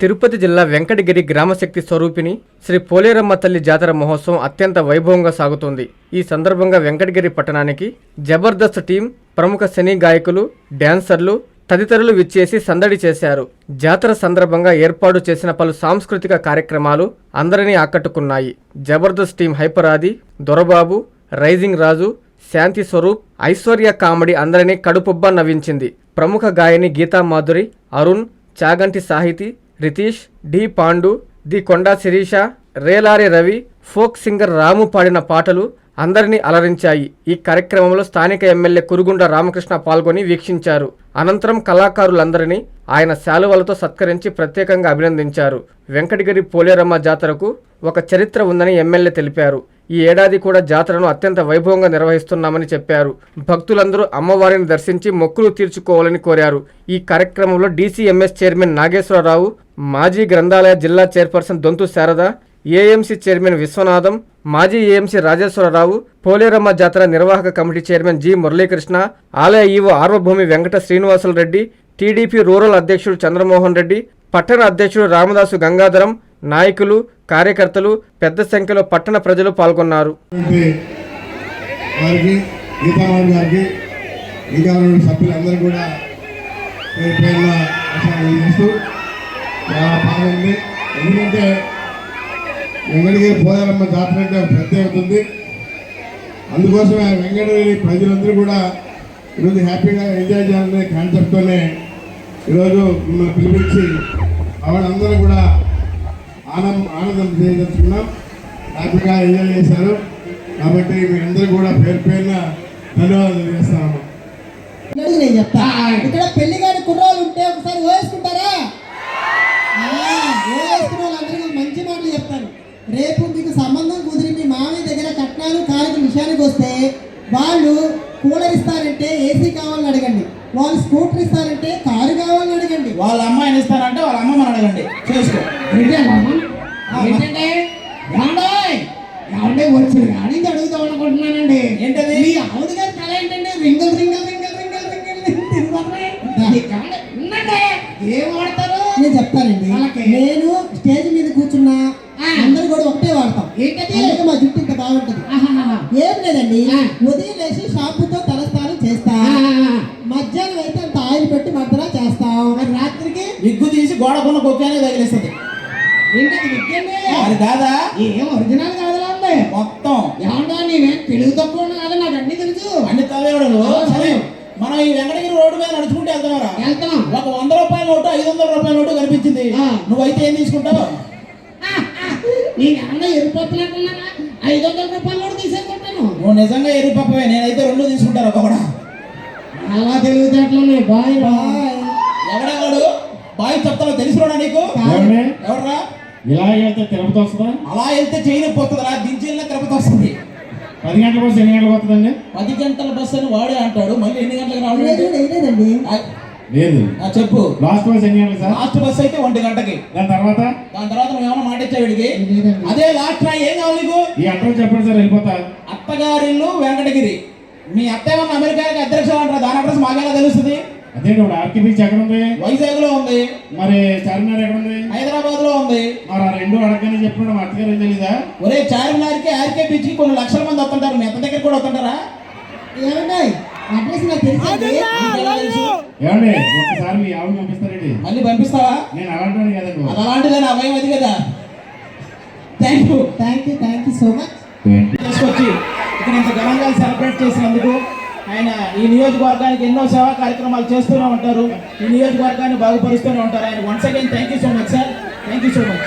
తిరుపతి జిల్లా వెంకటగిరి గ్రామశక్తి స్వరూపిణి శ్రీ పోలేరమ్మ తల్లి జాతర మహోత్సవం అత్యంత వైభవంగా సాగుతోంది. ఈ సందర్భంగా వెంకటగిరి పట్టణానికి జబర్దస్త్ టీం ప్రముఖ సినీ గాయకులు డ్యాన్సర్లు తదితరులు విచ్చేసి సందడి చేశారు. జాతర సందర్భంగా ఏర్పాటు చేసిన పలు సాంస్కృతిక కార్యక్రమాలు అందరినీ ఆకట్టుకున్నాయి. Jabardasth team Hyper Aadi Dorababu rising Raju Shanti Swaroop Aishwarya comedy అందరినీ కడుపుబ్బా నవ్వించింది. ప్రముఖ గాయని గీతా మాధురి అరుణ్ చాగంటి సాహితీ రితీష్ డి పాండు ది కొండా శిరీష రేలారి రవి ఫోక్ సింగర్ రాము పాడిన పాటలు అందరినీ అలరించాయి. ఈ కార్యక్రమంలో స్థానిక ఎమ్మెల్యే కురుగుండ రామకృష్ణ పాల్గొని వీక్షించారు. అనంతరం కళాకారులందరినీ ఆయన శాలువలతో సత్కరించి ప్రత్యేకంగా అభినందించారు. వెంకటగిరి పోలేరమ్మ జాతరకు ఒక చరిత్ర ఉందని ఎమ్మెల్యే తెలిపారు. ఈ ఏడాది కూడా జాతరను అత్యంత వైభవంగా నిర్వహిస్తున్నామని చెప్పారు. భక్తులందరూ అమ్మవారిని దర్శించి మొక్కులు తీర్చుకోవాలని కోరారు. ఈ కార్యక్రమంలో డీసీఎంఎస్ చైర్మన్ నాగేశ్వరరావు మాజీ గ్రంథాలయ జిల్లా chairperson Donthu Sarada AMC chairman Viswanatham మాజీ ఏఎంసీ రాజేశ్వరరావు పోలేరమ్మ జాతర నిర్వాహక కమిటీ చైర్మన్ జి మురళీకృష్ణ ఆలయ ఈవో ఆర్వభూమి వెంకట శ్రీనివాసులు రెడ్డి టీడీపీ రూరల్ అధ్యక్షుడు చంద్రమోహన్ రెడ్డి పట్టణ అధ్యక్షుడు రామదాసు గంగాధరం నాయకులు కార్యకర్తలు పెద్ద సంఖ్యలో పట్టణ ప్రజలు పాల్గొన్నారు. కూడా బాగుంది ఎందుకంటే వెంకటగిరి పోయారమ్మ జాతర అంటే ప్రత్యేకత ఉంది. అందుకోసమే వెంకటగిరి ప్రజలందరూ కూడా ఈరోజు హ్యాపీగా ఎంజాయ్ చేయాలనే కాన్సెప్ట్తోనే ఈరోజు మిమ్మల్ని పిలిపించి ఆవిడందరూ కూడా ఆనందం ఆనందం చేయదలుచుకున్నాం హ్యాపీగా ఎంజాయ్ చేశారు. కాబట్టి మీ అందరూ కూడా పేరు పేరున ధన్యవాదాలు చేస్తాము నేను చెప్తా. ఇక్కడ పెళ్ళి కాని కుర్రాళ్ళు ఉంటే ఒకసారి వాళ్ళందరికీ మంచి మాటలు చెప్తాను రేపు మీకు సంబంధం కుదిరి మీ మామయ్య దగ్గర కట్నాలు కాలికి విషయానికి వస్తే వాళ్ళు కూలర్ ఇస్తారంటే ఏసీ కావాలని అడగండి. వాళ్ళు స్కూటర్ ఇస్తారంటే కారు కావాలని అడగండి. వాళ్ళ అమ్మాయిని ఇస్తానంటే వాళ్ళ అమ్మమ్మని అడగండి. చేసుకో. ఏంటంటే వచ్చి అడిగి అడుగుతాం అనుకుంటున్నానండి. ఏంటది? మీ ఆవిడ గారి కళ ఏంటంటే రింగల్ రింగల్ రింగల్ రింగల్ రింగల్ ఏం వాడతారు నేను చెప్తానండి. నేను స్టేజ్ మీద కూర్చున్నా అందరు కూడా ఒకటే వాడతాం. అందుకే మా జుట్టు ఇంత బాగుంటది. ఏం లేదండి. ఉదయం లేచి షాంపూతో తలస్నానం చేస్తా. మధ్యాహ్నం అయితే అంత ఆయిల్ పెట్టి మర్దన చేస్తాం. రాత్రికి? విగ్గు తీసి గోడ కొన్న కొక్కానే తగిలిస్తుంది. ఏంటది కాదా? ఏం ఒరిజినల్ ఉంది మొత్తం. ఏమన్నా నేనేం తెలుగు తక్కువ కాదు నాకు అన్ని తెలుసు అన్ని సరే. మనం ఈ వెంకటగిరి రోడ్డు మీద నడుచుకుంటూ వెళ్తున్నారా? వెళ్తున్నాం. ఒక వంద రూపాయల నోటు ఐదు వందల రూపాయల నోటు కనిపించింది. ఆ. నువ్వైతే ఏం తీసుకుంటావు? నేను ఏమన్నా ఎరుపత్తులేకున్నానా ఐదు వందల రూపాయలు కూడా తీసేసుకుంటాను. నువ్వు నిజంగా ఎరిపప్పవే. నేనైతే రెండు తీసుకుంటాను ఒక కూడా అలా తెలివితేటలు బాయ్ బాయ్. ఎవడెవడు బాయ్ చెప్తాను తెలుసురా నీకు? ఎవడరా? ఇలా వెళ్తే తిరుపతి వస్తుందా? అలా వెళ్తే చేయని పోతుందిరా. దించి వెళ్ళిన తిరుపతి వస్తుంది. పది గంటల బస్సు ఎన్ని గంటలకు వస్తుందండి? పది గంటల బస్సు అని వాడే అంటాడు. మళ్ళీ ఎన్ని గంటలకు రావడం లేదు ఆ, చెప్పు. లాస్ట్ బస్ ఎన్ని గంటలు సార్? లాస్ట్ బస్ అయితే ఒంటి గంటకి. దాని తర్వాత? దాని తర్వాత నువ్వు ఏమైనా మాట ఇచ్చావు వీడికి? అదే లాస్ట్ రా ఏం కావాలి నీకు? ఈ అడ్రస్ చెప్పండి సార్ వెళ్ళిపోతా. అత్తగారిల్లు వెంకటగిరి. మీ అత్త ఏమన్నా అమెరికాకి అధ్యక్షులు అంటారు. దాని అడ్రస్ మాకెలా తెలుస్తుంది? అదే ఇప్పుడు ఆర్కే బీచ్ ఎక్కడ ఉంది. వైజాగ్లో ఉంది. మరి చార్మినార్ ఎక్కడ ఉంది హైదరాబాద్లో ఉంది. మరి ఆ రెండు అడగని చెప్పిన మా అత్తగారు ఏం తెలీదా? ఒరే చార్మినార్కి ఆర్కే బీచ్కి కొన్ని లక్షల మంది వస్తుంటారు. మీ అత్త దగ్గర కూడా వస్తుంటారా? ఏమండి? అడ్రస్ నాకు తెలుసు? ఏమండి ఒక్కసారి మీ ఆవిడ పంపిస్తారండి మళ్ళీ పంపిస్తావా? నేను అలాంటి కదండి అది అలాంటిదే నా భయం అది కదా. Thank you thank you thank you so much తీసుకొచ్చి ఇక్కడ ఇంత ఘనంగా సెలబ్రేట్ చేసినందుకు ఆయన ఈ నియోజకవర్గానికి ఎన్నో సేవా కార్యక్రమాలు చేస్తూనే ఉంటారు. ఈ నియోజకవర్గాన్ని బాగుపరుస్తూనే ఉంటారు. ఆయన once again thank you so much sir thank you so much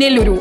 Nellore.